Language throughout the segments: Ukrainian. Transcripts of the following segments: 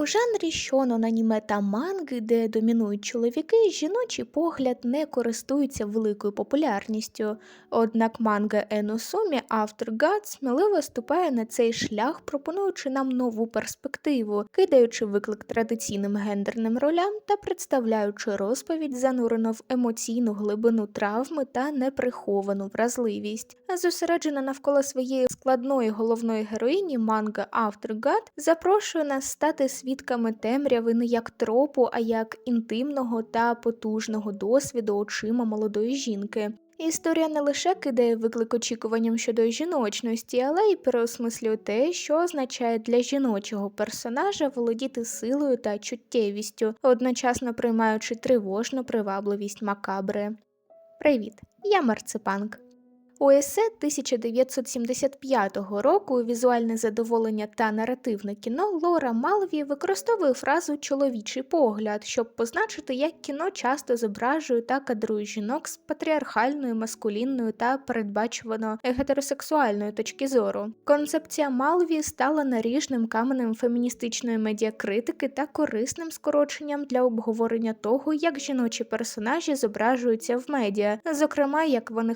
У жанрі шонон аніме та манги, де домінують чоловіки, жіночий погляд не користується великою популярністю. Однак манга Еносумі автор Гад сміливо ступає на цей шлях, пропонуючи нам нову перспективу, кидаючи виклик традиційним гендерним ролям та представляючи розповідь, занурену в емоційну глибину травми та неприховану вразливість. Зосереджена навколо своєї складної головної героїні, манга автор Гад запрошує нас стати свідками темряви не як тропу, а як інтимного та потужного досвіду очима молодої жінки. Історія не лише кидає виклик очікуванням щодо жіночності, але й переосмислює те, що означає для жіночого персонажа володіти силою та чуттєвістю, одночасно приймаючи тривожну привабливість макабри. Привіт, я Марципанк. У есе 1975 року візуальне задоволення та наративне кіно Лора Малві використовує фразу чоловічий погляд, щоб позначити, як кіно часто зображує та кадрує жінок з патріархальної, маскулінної та передбачувано гетеросексуальної точки зору. Концепція Малві стала наріжним каменем феміністичної медіакритики та корисним скороченням для обговорення того, як жіночі персонажі зображуються в медіа, зокрема як вони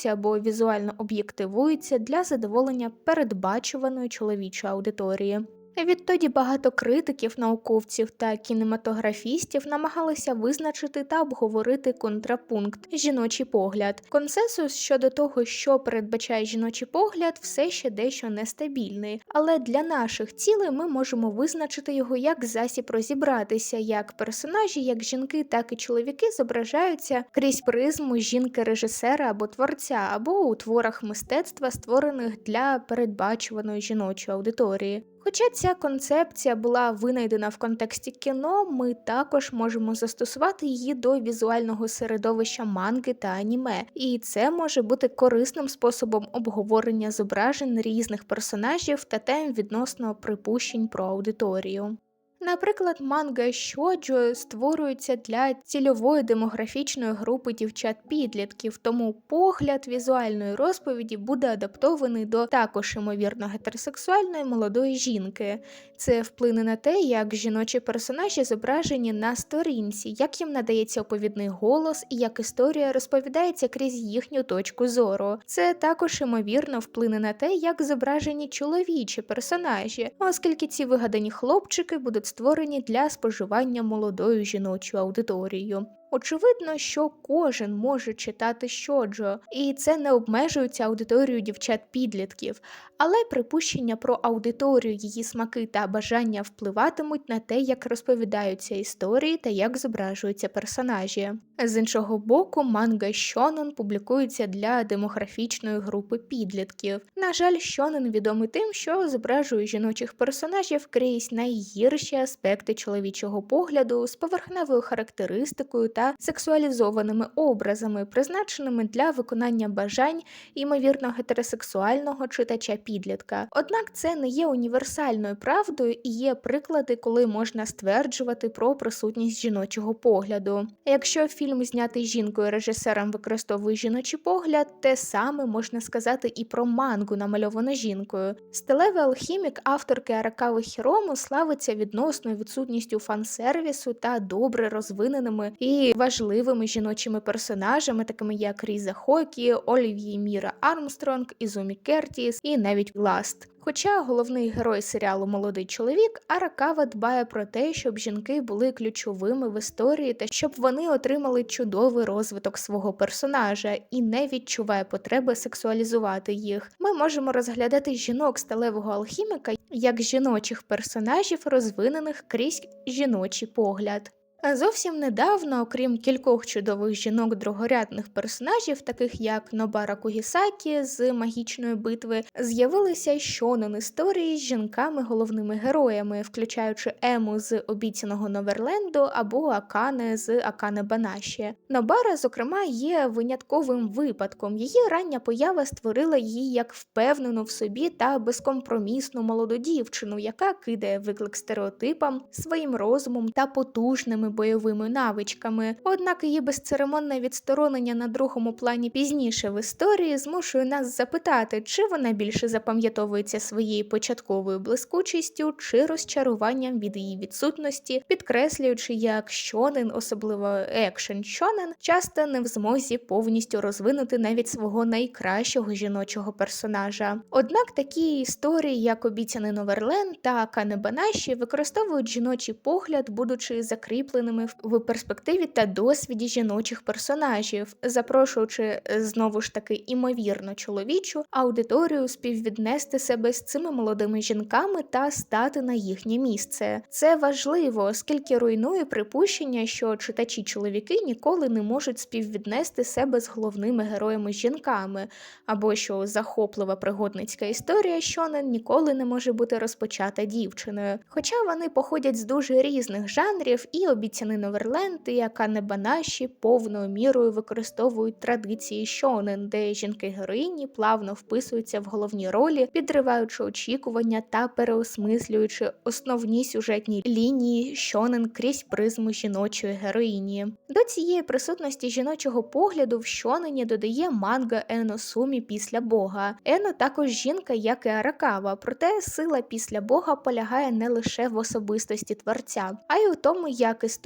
характеризуються або візуально об'єктивується для задоволення передбачуваної чоловічої аудиторії. Відтоді багато критиків, науковців та кінематографістів намагалися визначити та обговорити контрапункт жіночий погляд. Консенсус щодо того, що передбачає жіночий погляд, все ще дещо нестабільний, але для наших цілей ми можемо визначити його як засіб розібратися, як персонажі, як жінки, так і чоловіки зображаються крізь призму жінки-режисера або творця, або у творах мистецтва, створених для передбачуваної жіночої аудиторії. Хоча ця концепція була винайдена в контексті кіно, ми також можемо застосувати її до візуального середовища манги та аніме, і це може бути корисним способом обговорення зображень різних персонажів та тем відносно припущень про аудиторію. Наприклад, манга Шоджо створюється для цільової демографічної групи дівчат-підлітків, тому погляд візуальної розповіді буде адаптований до також ймовірно гетеросексуальної молодої жінки. Це вплине на те, як жіночі персонажі зображені на сторінці, як їм надається оповідний голос і як історія розповідається крізь їхню точку зору. Це також ймовірно вплине на те, як зображені чоловічі персонажі, оскільки ці вигадані хлопчики будуть створені для споживання молодою жіночою аудиторією. Очевидно, що кожен може читати щоджо, і це не обмежується аудиторією дівчат-підлітків, але припущення про аудиторію, її смаки та бажання впливатимуть на те, як розповідаються історії та як зображуються персонажі. З іншого боку, манга Шонен публікується для демографічної групи підлітків. На жаль, Шонен відомий тим, що зображує жіночих персонажів крізь найгірші аспекти чоловічого погляду з поверхневою характеристикою та сексуалізованими образами, призначеними для виконання бажань ймовірно гетеросексуального читача підлітка. Однак це не є універсальною правдою і є приклади, коли можна стверджувати про присутність жіночого погляду. Якщо фільм знятий жінкою режисером використовує жіночий погляд, те саме можна сказати і про мангу, намальовану жінкою. Сталевий алхімік авторки Аракави Хірому славиться відносною відсутністю фан-сервісу та добре розвиненими і важливими жіночими персонажами, такими як Різа Хокі, Олів'ї Міра Армстронг, Ізумі Кертіс і навіть Ласт. Хоча головний герой серіалу Молодий чоловік Аракава дбає про те, щоб жінки були ключовими в історії та щоб вони отримали чудовий розвиток свого персонажа і не відчуває потреби сексуалізувати їх. Ми можемо розглядати жінок сталевого алхіміка як жіночих персонажів, розвинених крізь жіночий погляд. А Зовсім недавно, окрім кількох чудових жінок другорядних персонажів, таких як Нобара Кугісакі з магічної битви, з'явилися шонен історії з жінками головними героями, включаючи Ему з обіцяного Неверленду або Акане з Акане Банаші. Нобара, зокрема, є винятковим випадком. Її рання поява створила її як впевнену в собі та безкомпромісну молоду дівчину, яка кидає виклик стереотипам своїм розумом та потужними бойовими навичками. Однак її безцеремонне відсторонення на другому плані пізніше в історії змушує нас запитати, чи вона більше запам'ятовується своєю початковою блискучістю чи розчаруванням від її відсутності, підкреслюючи, як щонен, особливо екшен щонен, часто не в змозі повністю розвинути навіть свого найкращого жіночого персонажа. Однак такі історії, як обіцяний Новерленд та Канебанаші, використовують жіночий погляд, будучи закріпленими в перспективі та досвіді жіночих персонажів, запрошуючи е, знову ж таки імовірно чоловічу аудиторію співвіднести себе з цими молодими жінками та стати на їхнє місце. Це важливо, оскільки руйнує припущення, що читачі чоловіки ніколи не можуть співвіднести себе з головними героями жінками, або що захоплива пригодницька історія щонен ніколи не може бути розпочата дівчиною. Хоча вони походять з дуже різних жанрів, і обіцяний Неверленд, і Акане Банаші повною мірою використовують традиції щонен, де жінки-героїні плавно вписуються в головні ролі, підриваючи очікування та переосмислюючи основні сюжетні лінії щонен крізь призму жіночої героїні. До цієї присутності жіночого погляду в щонені додає манга Ено Сумі після Бога. Ено також жінка, як і Аракава, проте сила після Бога полягає не лише в особистості творця, а й у тому, як історія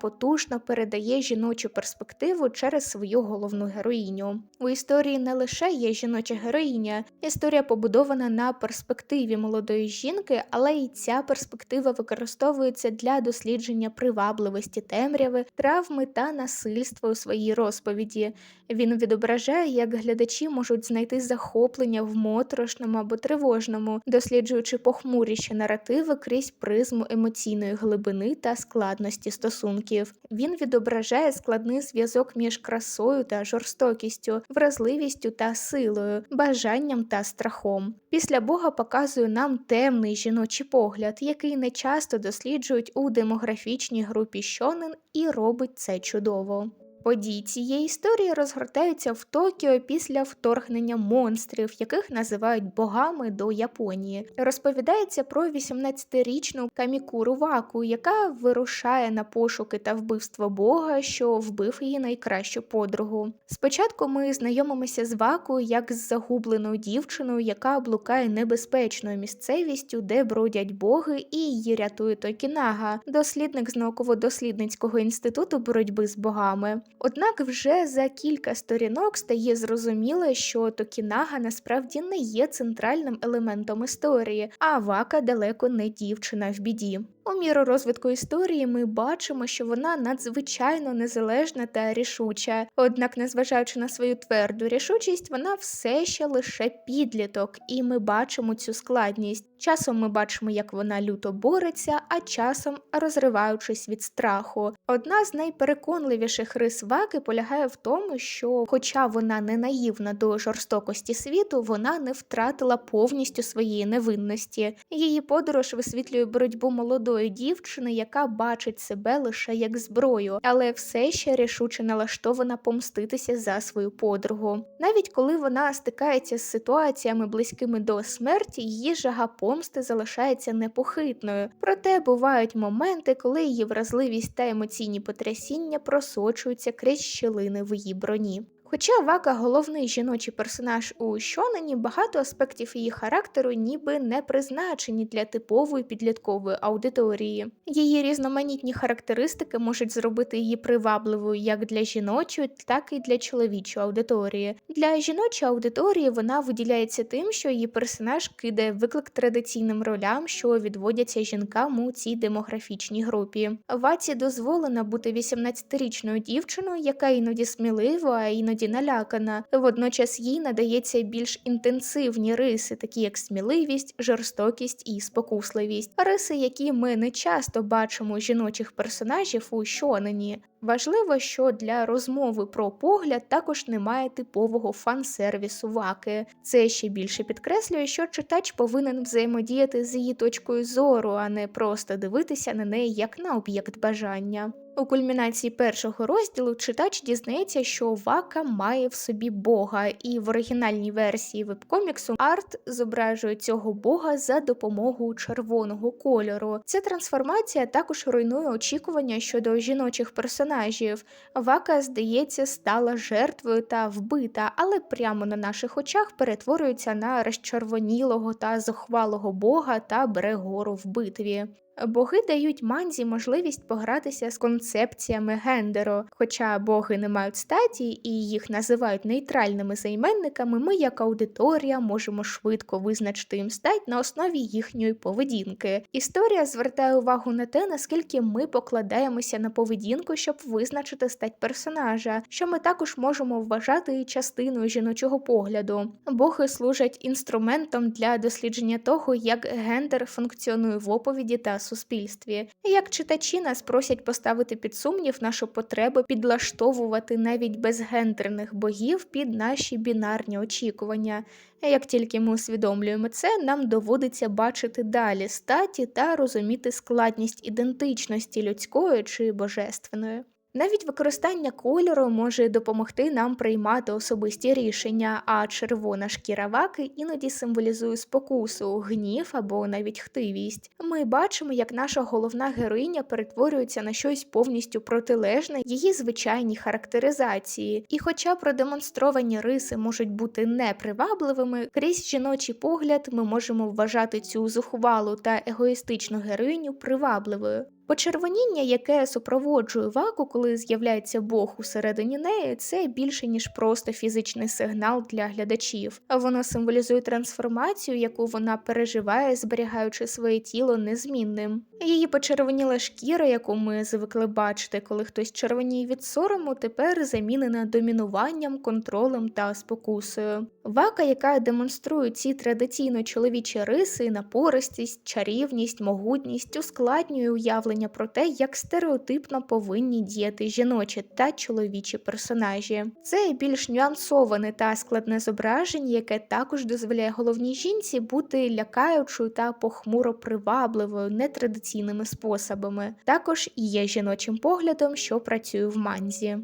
потужно передає жіночу перспективу через свою головну героїню. У історії не лише є жіноча героїня, історія побудована на перспективі молодої жінки, але і ця перспектива використовується для дослідження привабливості темряви, травми та насильства у своїй розповіді. Він відображає, як глядачі можуть знайти захоплення в моторошному або тривожному, досліджуючи похмуріші наративи крізь призму емоційної глибини та складності стосунків. Він відображає складний зв'язок між красою та жорстокістю, вразливістю та силою, бажанням та страхом. Після Бога показує нам темний жіночий погляд, який не часто досліджують у демографічній групі Щонин і робить це чудово. Події цієї історії розгортаються в Токіо після вторгнення монстрів, яких називають богами до Японії. Розповідається про 18-річну Камікуру Ваку, яка вирушає на пошуки та вбивство Бога, що вбив її найкращу подругу. Спочатку ми знайомимося з Ваку як з загубленою дівчиною, яка блукає небезпечною місцевістю, де бродять боги, і її рятує Токінага, дослідник з науково-дослідницького інституту боротьби з богами. Однак вже за кілька сторінок стає зрозуміло, що Токінага насправді не є центральним елементом історії, а Вака далеко не дівчина в біді. У міру розвитку історії ми бачимо, що вона надзвичайно незалежна та рішуча. Однак, незважаючи на свою тверду рішучість, вона все ще лише підліток, і ми бачимо цю складність. Часом ми бачимо, як вона люто бореться, а часом розриваючись від страху. Одна з найпереконливіших рис Ваки полягає в тому, що, хоча вона не наївна до жорстокості світу, вона не втратила повністю своєї невинності. Її подорож висвітлює боротьбу молодої дівчини, яка бачить себе лише як зброю, але все ще рішуче налаштована помститися за свою подругу. Навіть коли вона стикається з ситуаціями близькими до смерті, її жага помсти залишається непохитною. Проте бувають моменти, коли її вразливість та емоційні потрясіння просочуються крізь щілини в її броні. Хоча Вака головний жіночий персонаж у Щонені, багато аспектів її характеру ніби не призначені для типової підліткової аудиторії. Її різноманітні характеристики можуть зробити її привабливою як для жіночої, так і для чоловічої аудиторії. Для жіночої аудиторії вона виділяється тим, що її персонаж кидає виклик традиційним ролям, що відводяться жінкам у цій демографічній групі. Ваці дозволено бути 18-річною дівчиною, яка іноді смілива, а іноді налякана. Водночас їй надається більш інтенсивні риси, такі як сміливість, жорстокість і спокусливість, риси, які ми не часто бачимо жіночих персонажів у щонені. Важливо, що для розмови про погляд також немає типового фан-сервісу ваки. Це ще більше підкреслює, що читач повинен взаємодіяти з її точкою зору, а не просто дивитися на неї як на об'єкт бажання. У кульмінації першого розділу читач дізнається, що Вака має в собі Бога, і в оригінальній версії вебкоміксу арт зображує цього Бога за допомогою червоного кольору. Ця трансформація також руйнує очікування щодо жіночих персонажів. Вака, здається, стала жертвою та вбита, але прямо на наших очах перетворюється на розчервонілого та зухвалого бога та бере гору в битві. Боги дають манзі можливість погратися з концепціями гендеру. Хоча боги не мають статі і їх називають нейтральними займенниками, ми, як аудиторія, можемо швидко визначити їм стать на основі їхньої поведінки. Історія звертає увагу на те, наскільки ми покладаємося на поведінку, щоб визначити стать персонажа, що ми також можемо вважати частиною жіночого погляду. Боги служать інструментом для дослідження того, як гендер функціонує в оповіді та суспільстві. Як читачі нас просять поставити під сумнів нашу потребу підлаштовувати навіть безгендерних богів під наші бінарні очікування. Як тільки ми усвідомлюємо це, нам доводиться бачити далі статі та розуміти складність ідентичності людської чи божественної. Навіть використання кольору може допомогти нам приймати особисті рішення, а червона шкіра ваки іноді символізує спокусу, гнів або навіть хтивість. Ми бачимо, як наша головна героїня перетворюється на щось повністю протилежне її звичайній характеризації. І, хоча продемонстровані риси можуть бути непривабливими, крізь жіночий погляд ми можемо вважати цю зухвалу та егоїстичну героїню привабливою. Почервоніння, яке супроводжує ваку, коли з'являється Бог усередині неї, це більше ніж просто фізичний сигнал для глядачів. Воно символізує трансформацію, яку вона переживає, зберігаючи своє тіло незмінним. Її почервоніла шкіра, яку ми звикли бачити, коли хтось червоніє від сорому, тепер замінена домінуванням, контролем та спокусою. Вака, яка демонструє ці традиційно чоловічі риси, напористість, чарівність, могутність, ускладнює уявлення про те, як стереотипно повинні діяти жіночі та чоловічі персонажі. Це більш нюансоване та складне зображення, яке також дозволяє головній жінці бути лякаючою та похмуро привабливою нетрадиційними способами. Також і є жіночим поглядом, що працює в манзі.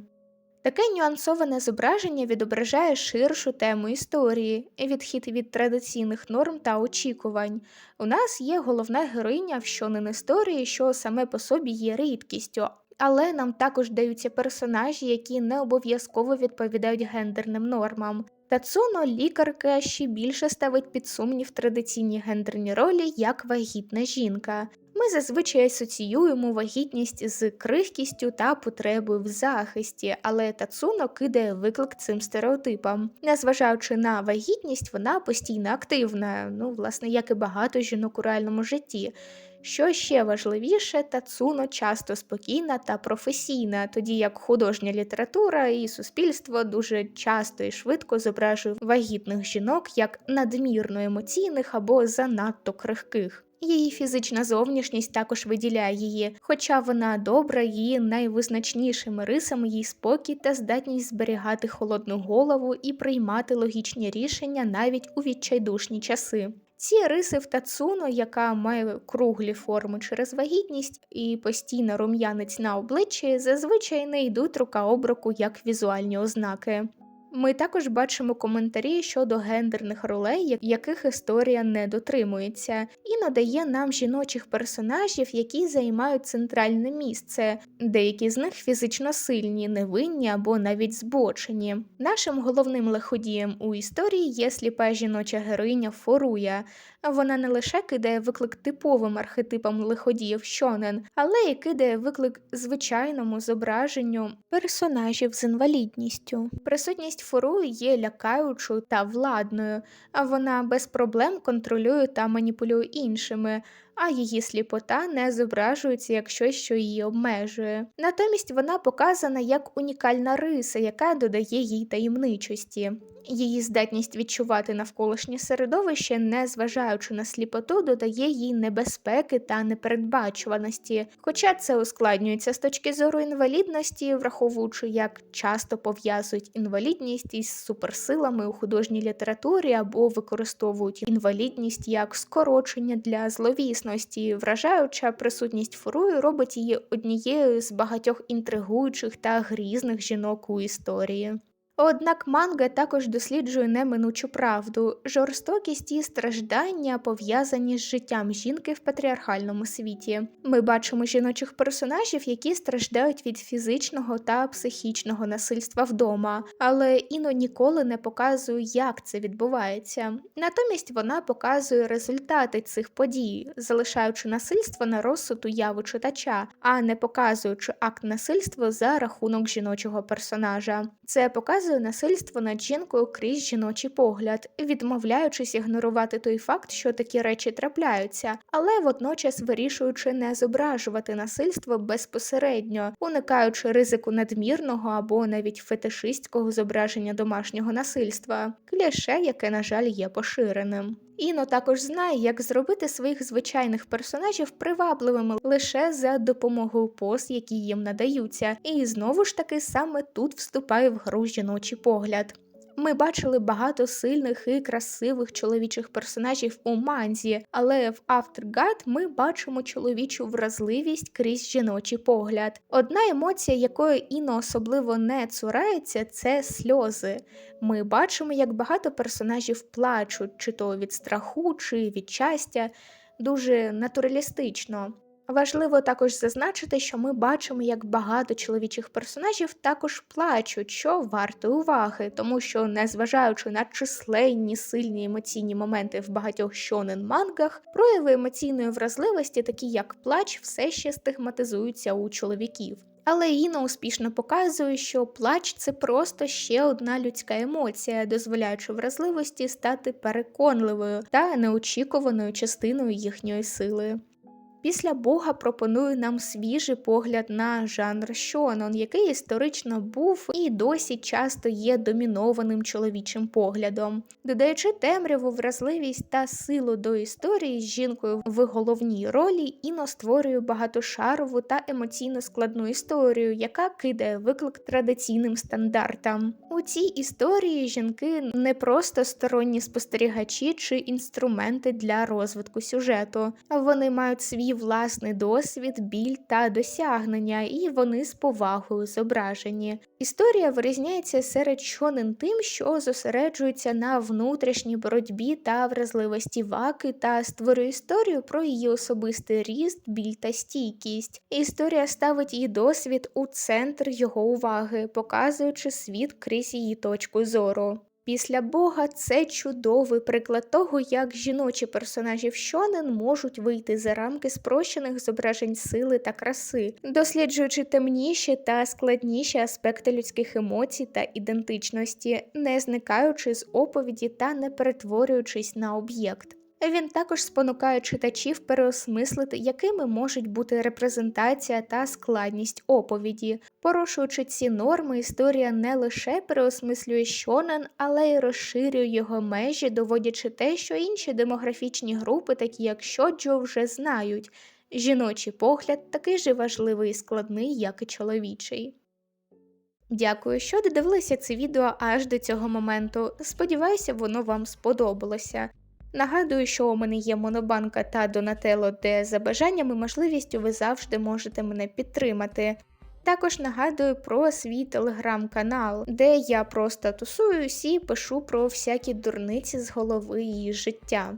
Таке нюансоване зображення відображає ширшу тему історії, відхід від традиційних норм та очікувань. У нас є головна героїня в щонен історії, що саме по собі є рідкістю, але нам також даються персонажі, які не обов'язково відповідають гендерним нормам. Тацуно лікарка ще більше ставить під сумнів традиційні гендерні ролі як вагітна жінка. Ми зазвичай асоціюємо вагітність з крихкістю та потребою в захисті, але Тацуно кидає виклик цим стереотипам. Незважаючи на вагітність, вона постійно активна, ну, власне, як і багато жінок у реальному житті. Що ще важливіше, Тацуно часто спокійна та професійна, тоді як художня література і суспільство дуже часто і швидко зображує вагітних жінок як надмірно емоційних або занадто крихких. Її фізична зовнішність також виділяє її, хоча вона добра, її найвизначнішими рисами її спокій та здатність зберігати холодну голову і приймати логічні рішення навіть у відчайдушні часи. Ці риси в Тацуно, яка має круглі форми через вагітність і постійно рум'янець на обличчі, зазвичай не йдуть рука об руку як візуальні ознаки. Ми також бачимо коментарі щодо гендерних ролей, яких історія не дотримується, і надає нам жіночих персонажів, які займають центральне місце. Деякі з них фізично сильні, невинні або навіть збочені. Нашим головним лиходієм у історії є сліпа жіноча героїня Форуя. Вона не лише кидає виклик типовим архетипам лиходіїв щонен, але й кидає виклик звичайному зображенню персонажів з інвалідністю. Присутність фору є лякаючою та владною, а вона без проблем контролює та маніпулює іншими. А її сліпота не зображується як щось, що її обмежує. Натомість вона показана як унікальна риса, яка додає їй таємничості. Її здатність відчувати навколишнє середовище, незважаючи на сліпоту, додає їй небезпеки та непередбачуваності. Хоча це ускладнюється з точки зору інвалідності, враховуючи, як часто пов'язують інвалідність із суперсилами у художній літературі або використовують інвалідність як скорочення для зловісності вражаюча присутність Фурою робить її однією з багатьох інтригуючих та грізних жінок у історії. Однак манга також досліджує неминучу правду, жорстокість і страждання пов'язані з життям жінки в патріархальному світі. Ми бачимо жіночих персонажів, які страждають від фізичного та психічного насильства вдома, але Іно ніколи не показує, як це відбувається. Натомість вона показує результати цих подій, залишаючи насильство на розсуд уяви читача, а не показуючи акт насильства за рахунок жіночого персонажа. Це показує насильство над жінкою крізь жіночий погляд, відмовляючись ігнорувати той факт, що такі речі трапляються, але водночас вирішуючи не зображувати насильство безпосередньо, уникаючи ризику надмірного або навіть фетишистського зображення домашнього насильства, кліше, яке, на жаль, є поширеним. Іно також знає, як зробити своїх звичайних персонажів привабливими лише за допомогою поз, які їм надаються, і знову ж таки саме тут вступає в гру жіночий погляд. Ми бачили багато сильних і красивих чоловічих персонажів у манзі, але в Aftergod ми бачимо чоловічу вразливість крізь жіночий погляд. Одна емоція, якої Іно особливо не цурається, це сльози. Ми бачимо, як багато персонажів плачуть, чи то від страху, чи від щастя, дуже натуралістично. Важливо також зазначити, що ми бачимо, як багато чоловічих персонажів також плачуть, що варто уваги, тому що, незважаючи на численні сильні емоційні моменти в багатьох шонен мангах, прояви емоційної вразливості, такі як плач, все ще стигматизуються у чоловіків. Але Іна успішно показує, що плач це просто ще одна людська емоція, дозволяючи вразливості стати переконливою та неочікуваною частиною їхньої сили. Після Бога пропонує нам свіжий погляд на жанр шонон, який історично був і досі часто є домінованим чоловічим поглядом, додаючи темряву, вразливість та силу до історії з жінкою в головній ролі, іно створює багатошарову та емоційно складну історію, яка кидає виклик традиційним стандартам. У цій історії жінки не просто сторонні спостерігачі чи інструменти для розвитку сюжету, вони мають свій власний досвід, біль та досягнення, і вони з повагою зображені. Історія вирізняється серед шонен тим, що зосереджується на внутрішній боротьбі та вразливості ваки, та створює історію про її особистий ріст, біль та стійкість. Історія ставить її досвід у центр його уваги, показуючи світ крізь її точку зору. Після Бога це чудовий приклад того, як жіночі персонажі в Шонен можуть вийти за рамки спрощених зображень сили та краси, досліджуючи темніші та складніші аспекти людських емоцій та ідентичності, не зникаючи з оповіді та не перетворюючись на об'єкт. Він також спонукає читачів переосмислити, якими можуть бути репрезентація та складність оповіді. Порушуючи ці норми, історія не лише переосмислює щонен, але й розширює його межі, доводячи те, що інші демографічні групи, такі як Шоджо, вже знають. Жіночий погляд такий же важливий і складний, як і чоловічий. Дякую, що додивилися це відео аж до цього моменту. Сподіваюся, воно вам сподобалося. Нагадую, що у мене є Монобанка та Донателло, де за бажанням і можливістю ви завжди можете мене підтримати. Також нагадую про свій телеграм-канал, де я просто тусуюсь і пишу про всякі дурниці з голови і життя.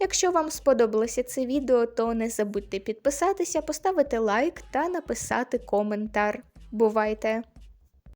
Якщо вам сподобалося це відео, то не забудьте підписатися, поставити лайк та написати коментар. Бувайте!